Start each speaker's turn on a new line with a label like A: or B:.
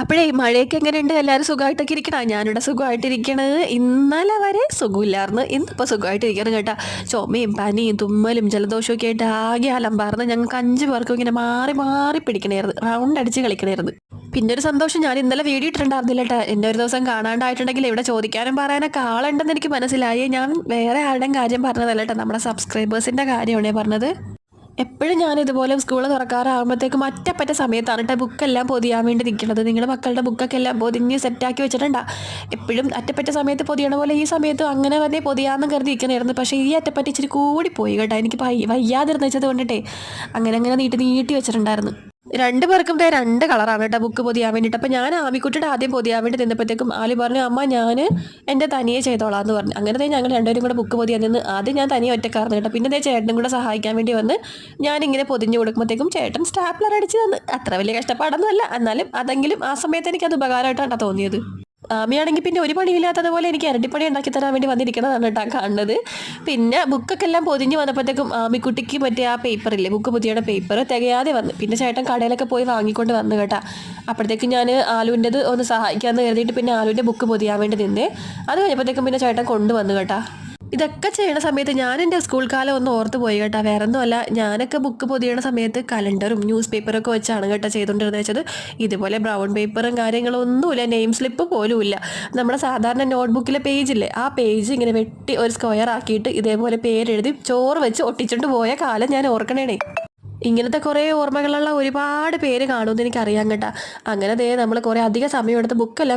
A: അപ്പോഴേ മഴയൊക്കെ എങ്ങനെയുണ്ട്? എല്ലാവരും സുഖമായിട്ടൊക്കെ ഇരിക്കണം? ഞാനിവിടെ സുഖമായിട്ടിരിക്കണത് ഇന്നലെ വരെ സുഖമില്ലായിരുന്നു. ഇന്നിപ്പോൾ സുഖമായിട്ടിരിക്കണം കേട്ടോ. ചുമയും പനിയും തുമ്മലും ജലദോഷവും ഒക്കെ ആയിട്ട് ആകെ അലമ്പാർന്ന് ഞങ്ങൾക്ക് അഞ്ച് പേർക്കും ഇങ്ങനെ മാറി മാറി പിടിക്കണമായിരുന്നു റൗണ്ട് അടിച്ച് കളിക്കണമായിരുന്നു പിന്നെ ഒരു സന്തോഷം ഞാൻ ഇന്നലെ വീഡിയോ ഇട്ടിട്ടുണ്ടായിരുന്നില്ല കേട്ടോ. എന്നെ ഒരു ദിവസം കാണാണ്ടായിട്ടുണ്ടെങ്കിൽ ഇവിടെ ചോദിക്കാനും പറയാനൊക്കെ ആളുണ്ടെന്ന് എനിക്ക് മനസ്സിലായി. ഞാൻ വേറെ ആരുടെയും കാര്യം പറഞ്ഞതല്ല കേട്ടോ. നമ്മുടെ സബ്സ്ക്രൈബേഴ്സിന്റെ കാര്യമാണ് പറഞ്ഞത്. എപ്പോഴും ഞാൻ ഇതുപോലെ സ്കൂൾ തുറക്കാറാകുമ്പോഴത്തേക്കും മറ്റപ്പറ്റ സമയത്താണ് കേട്ടോ ബുക്കെല്ലാം പൊതിയാൻ വേണ്ടി നിൽക്കുന്നത്. നിങ്ങളുടെ മക്കളുടെ ബുക്കൊക്കെ എല്ലാം പൊതിഞ്ഞ് സെറ്റാക്കി വെച്ചിട്ടുണ്ടാ. എപ്പോഴും അറ്റപ്പറ്റ സമയത്ത് പൊതിയണ പോലെ ഈ സമയത്തും അങ്ങനെ തന്നെ പൊതിയാന്ന് കരുതി നിൽക്കണമായിരുന്നു പക്ഷേ ഈ അറ്റപ്പറ്റ ഇച്ചിരി കൂടി പോയി കേട്ടോ. എനിക്ക് വയ്യാതിരുന്ന് വെച്ചത് കൊണ്ടിട്ടേ. അങ്ങനെ അങ്ങനെ നീട്ടി നീട്ടി വെച്ചിട്ടുണ്ടായിരുന്നു. രണ്ട് പേർക്കും ദേ രണ്ട് കളറാണ് കേട്ടോ ബുക്ക് പൊതിയാൻ വേണ്ടിയിട്ട് അപ്പം ഞാൻ ആമിക്കുട്ടിയുടെ ആദ്യം പൊതിയാൻ വേണ്ടി നിന്നപ്പോഴത്തേക്കും ആലി പറഞ്ഞു അമ്മ ഞാൻ എന്റെ തനിയെ ചെയ്തോളാം എന്ന് പറഞ്ഞു. അങ്ങനെ ഞങ്ങൾ രണ്ടുപേരും കൂടെ ബുക്ക് പൊതിയാൻ നിന്ന്. ആദ്യം ഞാൻ തനിയെ ഒറ്റക്കാർന്ന് കേട്ടോ. പിന്നെ ദേ ചേട്ടനും കൂടെ സഹായിക്കാൻ വേണ്ടി വന്ന് ഞാനിങ്ങനെ പൊതിഞ്ഞു കൊടുക്കുമ്പോഴത്തേക്കും ചേട്ടൻ സ്റ്റാപ്ലർ അടിച്ച് തന്ന്. അത്ര വലിയ കഷ്ടപ്പാടൊന്നുമല്ല. എന്നാലും അതെങ്കിലും ആ സമയത്ത് എനിക്കത് ഉപകാരമായിട്ടാണ് തോന്നിയത്. ആമിയാണെങ്കിൽ പിന്നെ ഒരു പണിയില്ലാത്തതുപോലെ എനിക്ക് ഇരട്ടിപ്പണി ഉണ്ടാക്കി തരാൻ വേണ്ടി വന്നിരിക്കുന്നതാണ് കേട്ടോ കാണുന്നത്. പിന്നെ ബുക്കൊക്കെ എല്ലാം പൊതിഞ്ഞ് വന്നപ്പോഴത്തേക്കും ആമിക്കുട്ടിക്ക് പറ്റിയ ആ പേപ്പറില്ലേ ബുക്ക് പൊതിയുടെ പേപ്പർ തികയാതെ വന്നു. പിന്നെ ചേട്ടൻ കടയിലൊക്കെ പോയി വാങ്ങിക്കൊണ്ട് വന്നു കേട്ടാ. അപ്പോഴത്തേക്കും ഞാൻ ആലുവിന്റെത് ഒന്ന് സഹായിക്കാമെന്ന് കരുതിയിട്ട് പിന്നെ ആലുവിന്റെ ബുക്ക് പൊതിയാൻ വേണ്ടി നിന്നേ. അത് കഴിഞ്ഞപ്പോഴത്തേക്കും പിന്നെ ചേട്ടൻ കൊണ്ടുവന്നു കേട്ടാ. ഇതൊക്കെ ചെയ്യണ സമയത്ത് ഞാൻ എന്റെ സ്കൂൾ കാലം ഒന്ന് ഓർത്ത് പോയി കേട്ടോ. വേറെ ഒന്നുമല്ല ഞാനൊക്കെ ബുക്ക് പൊതിയണ സമയത്ത് കലണ്ടറും ന്യൂസ് പേപ്പറൊക്കെ വെച്ചാണ് കേട്ടോ ചെയ്തുകൊണ്ടിരുന്നത് വെച്ചത്. ഇതുപോലെ ബ്രൗൺ പേപ്പറും കാര്യങ്ങളും ഒന്നുമില്ല നെയിം സ്ലിപ്പ് പോലും ഇല്ല നമ്മുടെ സാധാരണ നോട്ട്ബുക്കിലെ പേജില്ലേ ആ പേജ് ഇങ്ങനെ വെട്ടി ഒരു സ്ക്വയർ ആക്കിയിട്ട് ഇതേപോലെ പേരെഴുതി ചോറ് വെച്ച് ഒട്ടിച്ചുകൊണ്ട് പോയ കാലം ഞാൻ ഓർക്കണേണേ. ഇങ്ങനത്തെ കുറേ ഓർമ്മകളുള്ള ഒരുപാട് പേര് കാണുമെന്ന് എനിക്കറിയാം കേട്ടോ. അങ്ങനെ ദേ നമ്മൾ കുറേ അധിക സമയം എടുത്ത് ബുക്കെല്ലാം